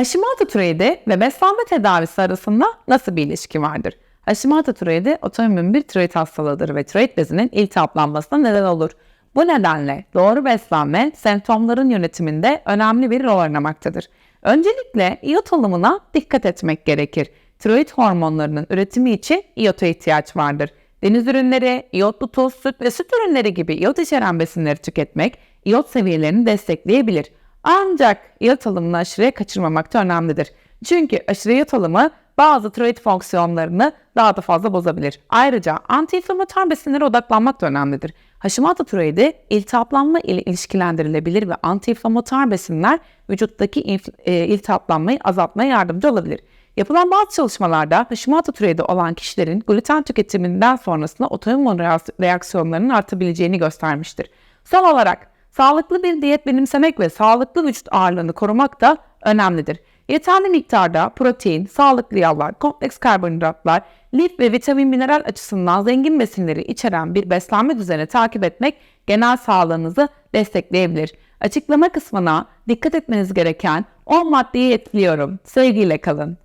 Hashimoto tiroidi ve beslenme tedavisi arasında nasıl bir ilişki vardır? Hashimoto tiroidi otoimmün bir tiroid hastalığıdır ve tiroid bezinin iltihaplanmasına neden olur. Bu nedenle doğru beslenme semptomların yönetiminde önemli bir rol oynamaktadır. Öncelikle iyot alımına dikkat etmek gerekir. Tiroid hormonlarının üretimi için iyota ihtiyaç vardır. Deniz ürünleri, iyotlu tuz, süt ve süt ürünleri gibi iyot içeren besinleri tüketmek iyot seviyelerini destekleyebilir. Ancak iyot alımını aşırıya kaçırmamak da önemlidir. Çünkü aşırı iyot alımı bazı tiroid fonksiyonlarını daha da fazla bozabilir. Ayrıca antiinflamatuar besinlere odaklanmak da önemlidir. Hashimoto tiroidi iltihaplanma ile ilişkilendirilebilir ve antiinflamatuar besinler vücuttaki e, iltihaplanmayı azaltmaya yardımcı olabilir. Yapılan bazı çalışmalarda Hashimoto tiroidi olan kişilerin gluten tüketiminden sonrasında otoimmün reaks- reaksiyonlarının artabileceğini göstermiştir. Son olarak sağlıklı bir diyet benimsemek ve sağlıklı vücut ağırlığını korumak da önemlidir. Yeterli miktarda protein, sağlıklı yağlar, kompleks karbonhidratlar, lif ve vitamin mineral açısından zengin besinleri içeren bir beslenme düzeni takip etmek genel sağlığınızı destekleyebilir. Açıklama kısmına dikkat etmeniz gereken 10 maddeyi etkiliyorum. Sevgiyle kalın.